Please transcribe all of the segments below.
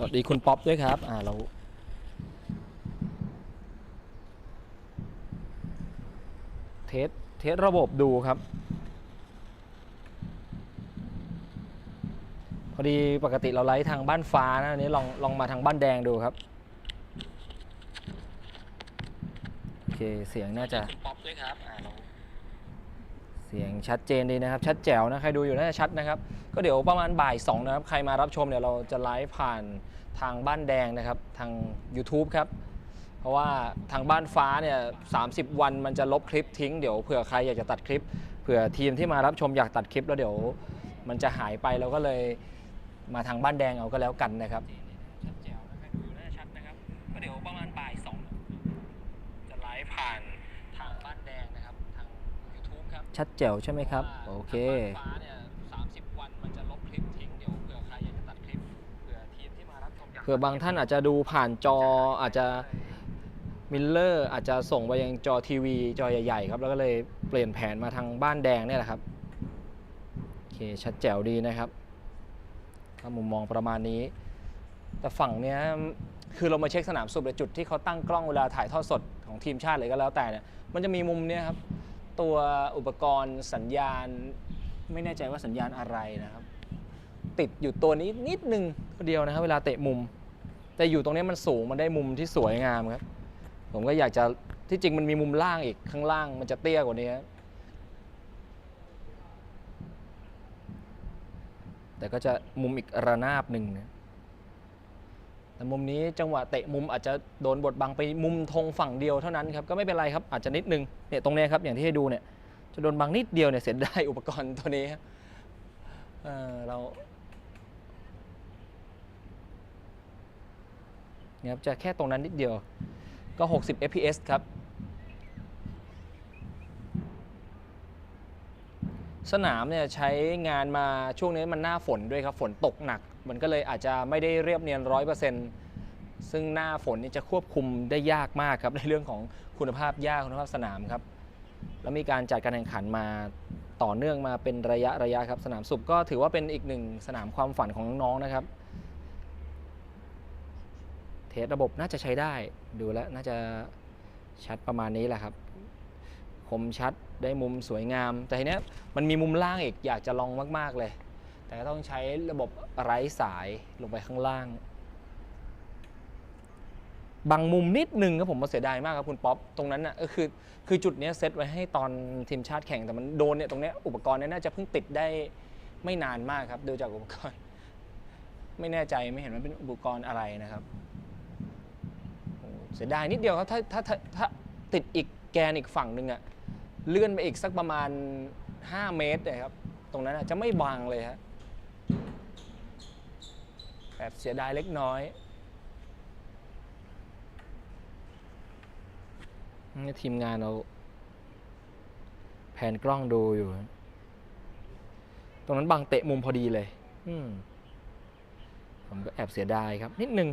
สวัสดีคุณป๊อปด้วยครับ อ่าเราเทสเทสระบบดูครับ พอดีปกติเราไลฟ์ทางบ้านฟ้านะอันนี้ลองลองมาทางบ้านแดงดูครับ โอเค เสียงน่าจะป๊อปด้วยครับอ่า เสียงชัดเจนดีนะครับ ชัดแจ๋วนะ ใครดูอยู่น่าจะชัดนะครับ ก็เดี๋ยวประมาณบ่าย2นะครับ ใครมารับชมเดี๋ยวเราจะไลฟ์ผ่านทางบ้านแดงนะครับ ทาง YouTube ครับ เพราะว่าทางบ้านฟ้าเนี่ย30วันมันจะลบคลิปทิ้ง เดี๋ยวเผื่อใครอยากจะตัดคลิป เผื่อทีมที่มารับชมอยากตัดคลิปแล้วเดี๋ยวมันจะหายไปเราก็เลยมาทางบ้านแดงเอาก็แล้วกันนะครับ ชัดแจ๋วใช่ไหมครับ โอเคฟ้าเนี่ย30วันมันจะลบคลิปทิ้งเดี๋ยวเผื่อใครอยากจะตัดคลิปเผื่อทีมที่มารับชมเผื่อบางท่านอาจจะดูผ่านจออาจจะมิลเลอร์อาจจะส่งไปยังจอทีวี จอใหญ่ๆครับแล้วก็เลยเปลี่ยนแผนมาทางบ้านแดงเนี่ยแหละครับโอเคชัดแจ๋วดีนะครับถ้ามุมมองประมาณนี้ แต่ฝั่งเนี้ยคือเรามาเช็คสนามสุบในจุดที่เขาตั้งกล้องเวลาถ่ายทอดสดของทีมชาติเลยก็แล้วแต่เนี่ยมันจะมีมุมเนี้ยครับ ตัวอุปกรณ์สัญญาณ ไม่แน่ใจว่าสัญญาณอะไรนะครับ ติดอยู่ตัวนี้นิดนึงเดียวนะครับ เวลาเตะมุม แต่อยู่ตรงนี้มันสูงมันได้มุมที่สวยงามครับ ผมก็อยากจะที่จริงมันมีมุมล่างอีกข้างล่างมันจะเตี้ยกว่านี้ครับแต่ก็จะมุมอีกระนาบหนึ่งนะ แต่มุมนี้จังหวะเตะมุมอาจจะโดนบดบังไปมุมธงฝั่งเดียวเท่านั้นครับก็ไม่เป็นไรครับอาจจะนิดนึงเนี่ยตรงเนี้ยครับอย่างที่ให้ดูเนี่ยจะโดนบังนิดเดียวเนี่ยเสียดายอุปกรณ์ตัวนี้ครับเออเราเนี่ยครับจะแค่ตรงนั้นนิดเดียวก็ 60 fps ครับ สนามเนี่ยใช้งานมาช่วงนี้มันหน้าฝนด้วยครับ ฝนตกหนัก มันก็เลยอาจจะไม่ได้เรียบเนียนร้อยเปอร์เซ็นต์ซึ่งหน้าฝนนี่จะควบคุมได้ยากมากครับในเรื่องของคุณภาพหญ้าคุณภาพสนามครับ แล้วมีการจัดการแข่งขันมาต่อเนื่องมาเป็นระยะระยะครับ สนามสุบก็ถือว่าเป็นอีกหนึ่งสนามความฝันของน้องๆนะครับ เทสระบบน่าจะใช้ได้ดูแล้วน่าจะชัดประมาณนี้แหละครับ คมชัดได้มุมสวยงาม แต่ทีเนี้ยมันมีมุมล่างอีกอยากจะลองมาก ๆเลย แต่ต้องใช้ระบบไร้สายลงไปข้างล่าง บางมุมนิดนึงครับผมมาเสียดายมากครับคุณป๊อปตรงนั้นน่ะก็คือคือจุดนี้เซตไว้ให้ตอนทีมชาติแข่งแต่มันโดนเนี่ยตรงเนี้ยอุปกรณ์เนี้ยน่าจะเพิ่งติดได้ไม่นานมากครับดูจากอุปกรณ์ ไม่แน่ใจไม่เห็นว่าเป็นอุปกรณ์อะไรนะครับเสียดายนิดเดียวครับถ้าถ้าถ้าถ้าติดอีกแกนอีกฝั่งหนึ่งอะเลื่อนไปอีกสักประมาณ 5 เมตรเลยครับ ตรงนั้นอะจะไม่บางเลยฮะ แบบเสียดายเล็กน้อยนี่ทีมงานเราแผนกล้องดูอยู่ ตรงนั้นบังเตะมุมพอดีเลย อืมผมก็แอบเสียดายครับ นิดนึง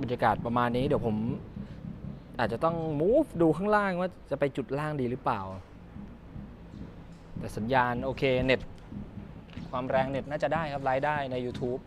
บรรยากาศประมาณนี้เดี๋ยวผมอาจจะต้อง move ดูข้างล่างว่าจะไปจุดล่างดีหรือเปล่า แต่สัญญาณโอเคเน็ต ความแรงเน็ตน่าจะได้ครับไลฟ์ได้ใน YouTube